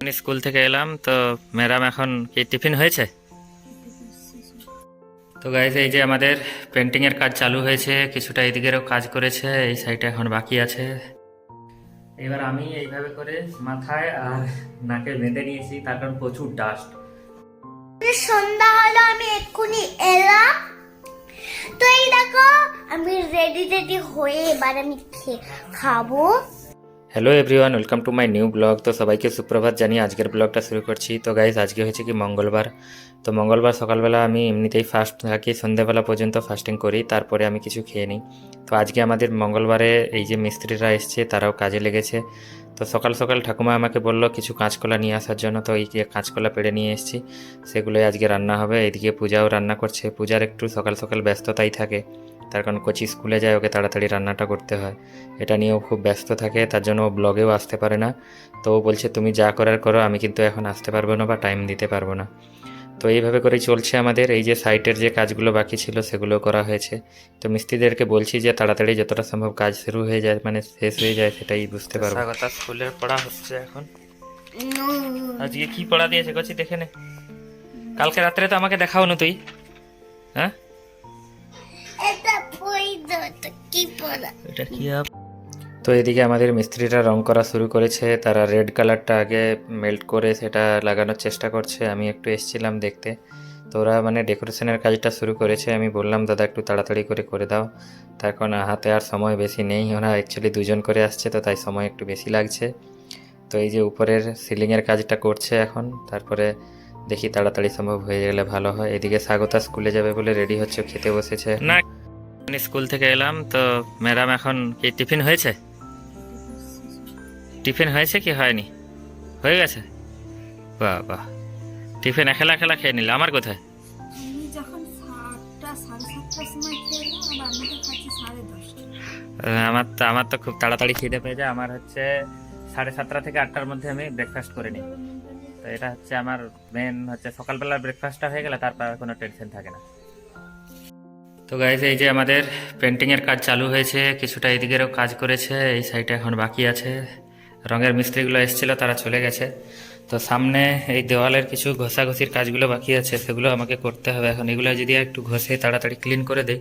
School থেকে এলাম, তো ম্যাডাম এখন কি টিফিন হয়েছে? তো গাইজ এই যে আমাদের পেন্টিং এর কাজ চালু হয়েছে, কিছুটা এদিকেরও কাজ করেছে, এই সাইডটা এখন বাকি আছে। এবার আমি এইভাবে করে মাথায় আর নাকে বেঁধে নিয়েছি, তার কারণ প্রচুর ডাস্ট সন্ধ্যা হলো আমি এক্ষুনি এলাম। তো এই দেখো, আমি রেডি রেডি হয়ে এবার আমি খাব। Hello everyone welcome to my new blog তো সবাইকে সুপ্রভাত জানিয়ে আজকের ব্লগটা শুরু করছি। তো গাইজ আজকে হয়েছে কি মঙ্গলবার। তো মঙ্গলবার সকালবেলা আমি এমনিতেই ফাস্ট থাকি, সন্ধ্যেবেলা পর্যন্ত ফাস্টিং করি, তারপরে আমি কিছু খেয়ে নিই। তো আজকে আমাদের মঙ্গলবারে এই যে মিস্ত্রিরা এসছে, তারাও কাজে লেগেছে। তো সকাল সকাল ঠাকুমা আমাকে বলল কিছু কাঁচকলা নিয়ে আসার জন্য, তো এই যে কাঁচকলা পেড়ে নিয়ে এসেছি, সেগুলোই আজকে রান্না হবে। এদিকে পূজাও রান্না করছে। পূজার একটু সকাল সকাল ব্যস্ততাই থাকে। তার কারণ কোচি স্কুলে যায় ওকে তাড়াতাড়ি রান্নাটা করতে হয়। এটা নিয়েও খুব ব্যস্ত থাকে তার জন্য ও ব্লগেও আসতে পারে না। তো ও বলছে তুমি যা করার করো আমি কিন্তু এখন আসতে পারব না বা টাইম দিতে পারব না। তো এইভাবে করেই চলছে আমাদের। এই যে সাইটের যে কাজগুলো বাকি ছিল সেগুলো করা হয়েছে। তো মিস্ত্রিদেরকে বলছি যে তাড়াতাড়ি যতটা সম্ভব কাজ শুরু হয়ে যায় মানে শেষ হয়ে যায় সেটাই বুঝতে পারব। কথা স্কুলের পড়া হচ্ছে এখন। আজকে কি পড়া দিয়েছে কচি দেখে নে। কালকে রাত্রে তো আমাকে দেখাও না তুই। হ্যাঁ? কি পড়া? এটা কি আপ? তো এদিকে আমাদের মিস্ত্রিরা রং করা শুরু করেছে তারা রেড কালারটা আগে মেল্ট করে সেটা লাগানোর চেষ্টা করছে আমি একটু এসছিলাম দেখতে। তো ওরা মানে ডেকোরেশনের কাজটা শুরু করেছে আমি বললাম দাদা একটু তাড়াতাড়ি করে করে দাও। তার কারণ হাতে আর সময় বেশি নেই ওরা অ্যাকচুয়ালি দুজন করে আসছে তো তাই সময় একটু বেশি লাগছে। তো এই যে উপরের সিলিংয়ের কাজটা করছে এখন তারপরে দেখি তাড়াতাড়ি সম্ভব হয়ে গেলে ভালো হয়। এদিকে স্বাগতা স্কুলে যাবে বলে রেডি হচ্ছে খেতে বসেছে। না স্কুল থেকে এলাম তো ম্যাডাম এখন কি টিফিন হয়েছে? টিফিন হয়েছে কি হয়নি? হয়ে গেছে? বাহ বাহ টিফিন একেলা একেলা খেয়ে নিল আমার কোথায়? আমার তো আমার তো খুব তাড়াতাড়ি খিদে পেয়ে যায়। আমার হচ্ছে সাড়ে সাতটা থেকে আটটার মধ্যে আমি ব্রেকফাস্ট করে নিই। তো এটা হচ্ছে আমার মেন হচ্ছে সকালবেলার ব্রেকফাস্টটা হয়ে গেলে তারপর আর কোনো টেনশন থাকে না। তো গাইজ এই যে আমাদের পেন্টিংয়ের কাজ চালু হয়েছে, কিছুটা এদিকেরও কাজ করেছে, এই সাইডে এখন বাকি আছে। রঙের মিস্ত্রিগুলো এসেছিল, তারা চলে গেছে। তো সামনে এই দেওয়ালের কিছু ঘষাঘষির কাজগুলো বাকি আছে, সেগুলো আমাকে করতে হবে এখন। এগুলো যদি একটু ঘষে তাড়াতাড়ি ক্লিন করে দেই,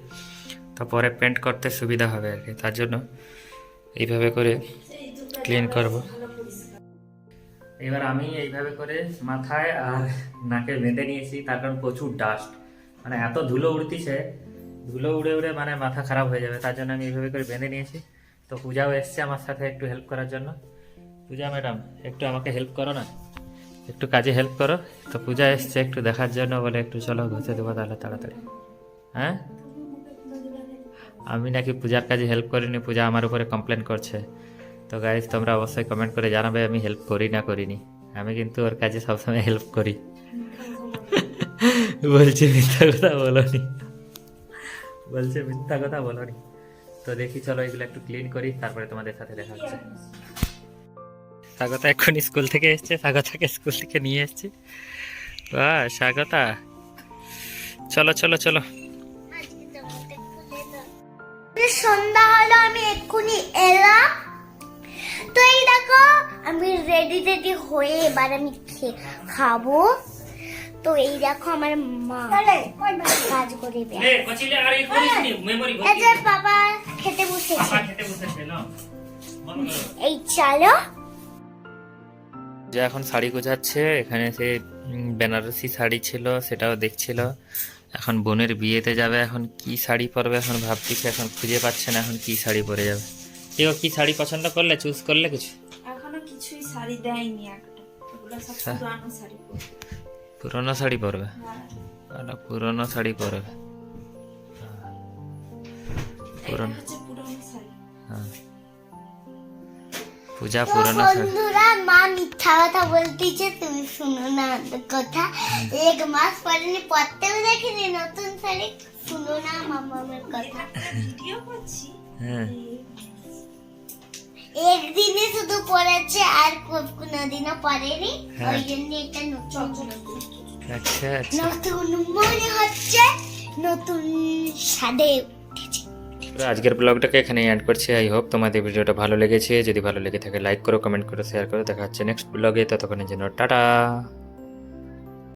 তো পরে পেন্ট করতে সুবিধা হবে আর কি। তার জন্য এইভাবে করে ক্লিন করব। এবার আমি এইভাবে করে মাথায় আর নাকে বেঁধে নিয়েছি, তার কারণ প্রচুর ডাস্ট মানে এত ধুলো উড়তিছে ধুলো উড়ে উড়ে মানে মাথা খারাপ হয়ে যাবে তার জন্য আমি এইভাবে করে বেঁধে নিয়েছি। তো পূজাও এসছে আমার সাথে একটু হেল্প করার জন্য। পূজা ম্যাডাম একটু আমাকে হেল্প করো না? একটু কাজে হেল্প করো। তো পূজা এসছে একটু দেখার জন্য বলে একটু চলো ঘষে দেবো তাহলে তাড়াতাড়ি। হ্যাঁ? আমি নাকি পূজার কাজে হেল্প করিনি পূজা আমার উপরে কমপ্লেন করছে। তো গাইজ তোমরা অবশ্যই কমেন্ট করে জানাবে আমি হেল্প করি না করিনি। আমি কিন্তু ওর কাজে সবসময় হেল্প করি। বলছে মিথ্যা কথা বলনি। বলছে, মিথ্যা কথা বলনি। তো দেখি, চলো এগুলো একটু ক্লিন করি, তারপরে তোমাদের সাথে দেখা হচ্ছে। স্বাগতা এখন স্কুল থেকে এসছে, স্বাগতাকে স্কুল থেকে নিয়ে এসছি। বাহ, স্বাগতা। চলো চলো চলো। সন্ধ্যা হলো, আমি এক্ষুনি এলাম। তো এই দেখো, আমি রেডি রেডি হয়ে এবার আমি খাব। তো এই দেখো আমার মা কাজ করে দেয়। এই যে বাবা খেতে বসেছে। এই চলো। যে এখন শাড়ি গোছাচ্ছে এখানে সে বেনারসি শাড়ি ছিল সেটাও দেখছিল। এখন বোনের বিয়েতে যাবে এখন কি শাড়ি পরবে এখন ভাবতেছে এখন খুঁজে পাচ্ছে না এখন কি শাড়ি পরে যাবে। কেউ কি শাড়ি পছন্দ করলে চুজ করলে কিছু? এখনও কিছুই শাড়ি দেয়নি একটা। এগুলো সব। পুরানো শাড়ি পরে। পুরনো শাড়ি পরবে। একটা পুরনো শাড়ি পরবে এটা পুরনো পূজা পুরনো বন্ধুরা মা মিথ্যা কথা বলতেছে তুমি শুনো না কথা এক মাস পরেনি পরতেও দেখিনি নতুন শাড়ি শুনো না মামামের কথা ভিডিও করছি হ্যাঁ একদিনে শুধু পরেছে আর কোনোদিনও। ওই জন্য এটা নতুন আচ্ছা আচ্ছা নতুন মনে হচ্ছে নতুন স্বাদে আজকের ব্লগটাকে এখানে অ্যাড করছি আই হোপ তোমাদের ভিডিওটা ভালো লেগেছে যদি ভালো লেগে থাকে লাইক করো কমেন্ট করো শেয়ার করো দেখা হচ্ছে নেক্সট ব্লগে ততক্ষণের জন্য টাটা